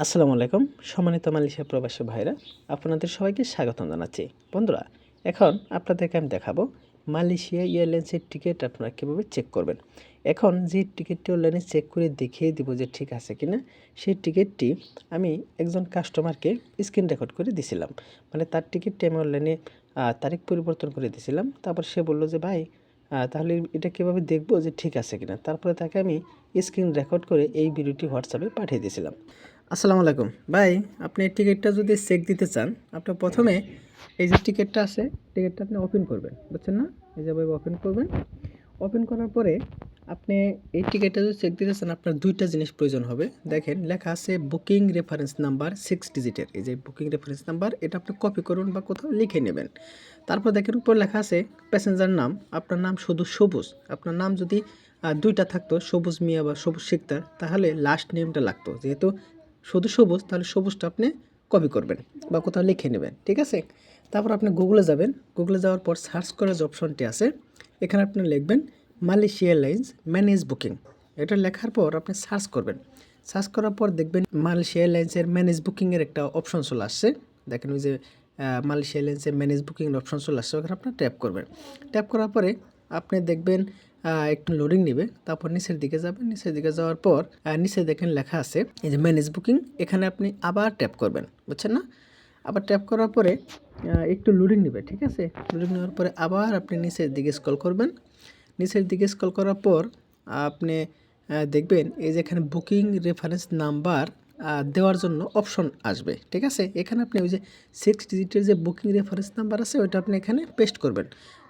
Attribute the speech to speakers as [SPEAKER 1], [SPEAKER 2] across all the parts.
[SPEAKER 1] আসসালামু আলাইকুম, সম্মানিত মালয়েশিয়া প্রবাসী ভাইরা, আপনাদের সবাইকে স্বাগতম জানাচ্ছি। বন্ধুরা, এখন আপনাদেরকে আমি দেখাবো মালয়েশিয়া এয়ারলাইন্সের টিকিট আপনারা কীভাবে চেক করবেন। এখন যে টিকিটটি অনলাইনে চেক করে দেখিয়ে দিব যে ঠিক আছে কি না সেই টিকিটটি আমি একজন কাস্টমারকে স্ক্রিন রেকর্ড করে দিছিলাম। মানে তার টিকিটটি আমি অনলাইনে তারিখ পরিবর্তন করে দিছিলাম। তারপর সে বলল যে, ভাই তাহলে এটা কীভাবে দেখব যে ঠিক আছে কিনা? তারপরে তাকে আমি স্ক্রিন রেকর্ড করে এই ভিডিওটি হোয়াটসঅ্যাপে পাঠিয়ে দিয়েছিলাম আসসালামু আলাইকুম। ভাই, আপনি টিকিটটা যদি চেক দিতে চান আপনি প্রথমে এই যে টিকিটটা আছে, টিকিটটা আপনি ওপেন করবেন, বুঝছেন না? এই যে ওপেন করবেন। ওপেন করার পরে আপনি এই টিকিটটা যদি চেক দিতে চান, আপনার দুইটা জিনিস প্রয়োজন হবে। দেখেন, লেখা আছে বুকিং রেফারেন্স নাম্বার সিক্স ডিজিটের এই যে বুকিং রেফারেন্স নাম্বার এটা আপনি কপি করুন বা কোথাও লিখে নেবেন। তারপর দেখেন, উপর লেখা আছে প্যাসেঞ্জার নাম, আপনার নাম শুধু সবুজ। আপনার নাম যদি দুইটা থাকতো, সবুজ মিয়া বা সবুজ শিকদার, তাহলে লাস্ট নেমটা লাগতো। যেহেতু শুধু সবুজ, তাহলে সবুজটা আপনি কপি করবেন বা কোথাও লিখে নেবেন, ঠিক আছে? তারপর আপনি গুগলে যাবেন। গুগলে যাওয়ার পর সার্চ করার যে অপশনটি আছে, এখানে আপনি লিখবেন মালয়েশিয়া এয়ারলাইন্স ম্যানেজ বুকিং এটা লেখার পর আপনি সার্চ করবেন। সার্চ করার পর দেখবেন মালয়েশিয়া এয়ারলাইন্সের ম্যানেজ বুকিংয়ের একটা অপশন চলে আসছে। দেখেন ওই যে মালয়েশিয়া এয়ারলাইন্সের ম্যানেজ বুকিংয়ের অপশন চলে আসছে, ওখানে আপনার ট্যাপ করবেন। ট্যাপ করার পরে আপনি দেখবেন একটু লোডিং নেবে। তারপর নিচের দিকে যাবেন নিচের দিকে যাওয়ার পর নিচে দেখেন লেখা আছে, এই যে ম্যানেজ বুকিং এখানে আপনি আবার ট্যাপ করবেন, বুঝছেন না? আবার ট্যাপ করার পরে একটু লোডিং নেবে, ঠিক আছে? লোডিং নেওয়ার পরে আবার আপনি নিচের দিকে স্ক্রল করবেন। নিচের দিকে স্ক্রল করার পর, আপনি দেখবেন এই যে এখানে বুকিং রেফারেন্স নাম্বার দেওয়ার জন্য অপশন আসবে, ঠিক আছে? এখানে আপনি ওই যে সিক্স ডিজিটের যে বুকিং রেফারেন্স নাম্বার আছে, ওইটা আপনি এখানে পেস্ট করবেন।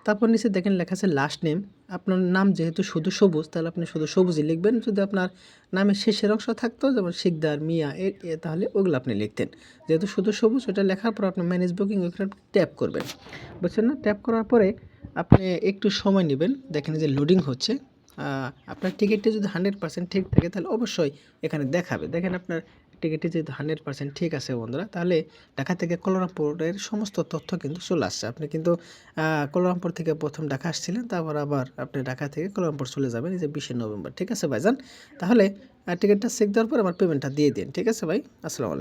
[SPEAKER 1] তারপর নিচে দেখেন লেখা আছে লাস্ট নেম আপনার নাম যেহেতু শুধু সবুজ, তাহলে আপনি শুধু সবুজই লিখবেন। যদি আপনার নামের শেষের অংশ থাকতো, যেমন শিকদার, মিয়া, এ তাহলে ওগুলো আপনি লিখতেন। যেহেতু শুধু সবুজ, ওটা লেখার পর আপনি ম্যানেজ বুকিং ওখানে ট্যাপ করবেন। বুঝছেন না? ট্যাপ করার পরে আপনি একটু সময় নেবেন। দেখেন যে লোডিং হচ্ছে। আপনার টিকিটটি যদি হান্ড্রেড পার্সেন্ট ঠিক থাকে, তাহলে অবশ্যই এখানে দেখাবে। দেখেন আপনার টিকিটটি যদি হান্ড্রেড পার্সেন্ট ঠিক আছে বন্ধুরা, তাহলে ঢাকা থেকে কলরামপুরের সমস্ত তথ্য কিন্তু চলে আসছে। আপনি কিন্তু কলরামপুর থেকে প্রথম ঢাকা আসছিলেন, তারপর আবার আপনি ঢাকা থেকে কলরামপুর চলে যাবেন এই যে বিশে নভেম্বর। ঠিক আছে ভাইজান? তাহলে টিকিটটা চেক দেওয়ার পর আমার পেমেন্টটা দিয়ে দিন। ঠিক আছে ভাই? আসসালামু আলাইকুম।